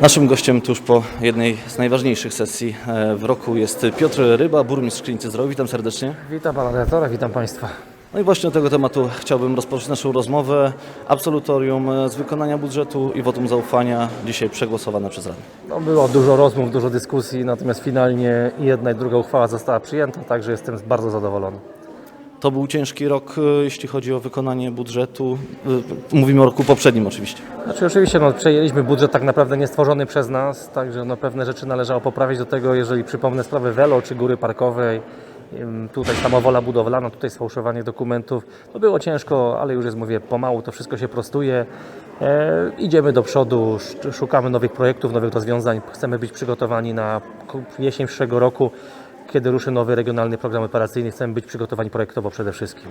Naszym gościem tuż po jednej z najważniejszych sesji e, w roku jest Piotr Ryba, burmistrz Klinicy Zdrowia. Witam serdecznie. Witam pana redaktora, witam państwa. No i właśnie od tego tematu chciałbym rozpocząć naszą rozmowę. Absolutorium e, z wykonania budżetu i wotum zaufania dzisiaj przegłosowane przez Radę. No, było dużo rozmów, dużo dyskusji, natomiast finalnie jedna i druga uchwała została przyjęta, także jestem bardzo zadowolony. To był ciężki rok, e, jeśli chodzi o wykonanie budżetu. E, Mówimy o roku poprzednim oczywiście. Znaczy oczywiście no, przejęliśmy budżet tak naprawdę nie stworzony przez nas, także no, pewne rzeczy należało poprawić do tego, jeżeli przypomnę sprawę Velo czy góry parkowej, tutaj samowola budowlana, tutaj sfałszowanie dokumentów. To było ciężko, ale już jest, mówię, pomału to wszystko się prostuje. E, idziemy do przodu, sz- szukamy nowych projektów, nowych rozwiązań. Chcemy być przygotowani na jesień przyszłego roku, kiedy ruszy nowy regionalny program operacyjny. Chcemy być przygotowani projektowo przede wszystkim.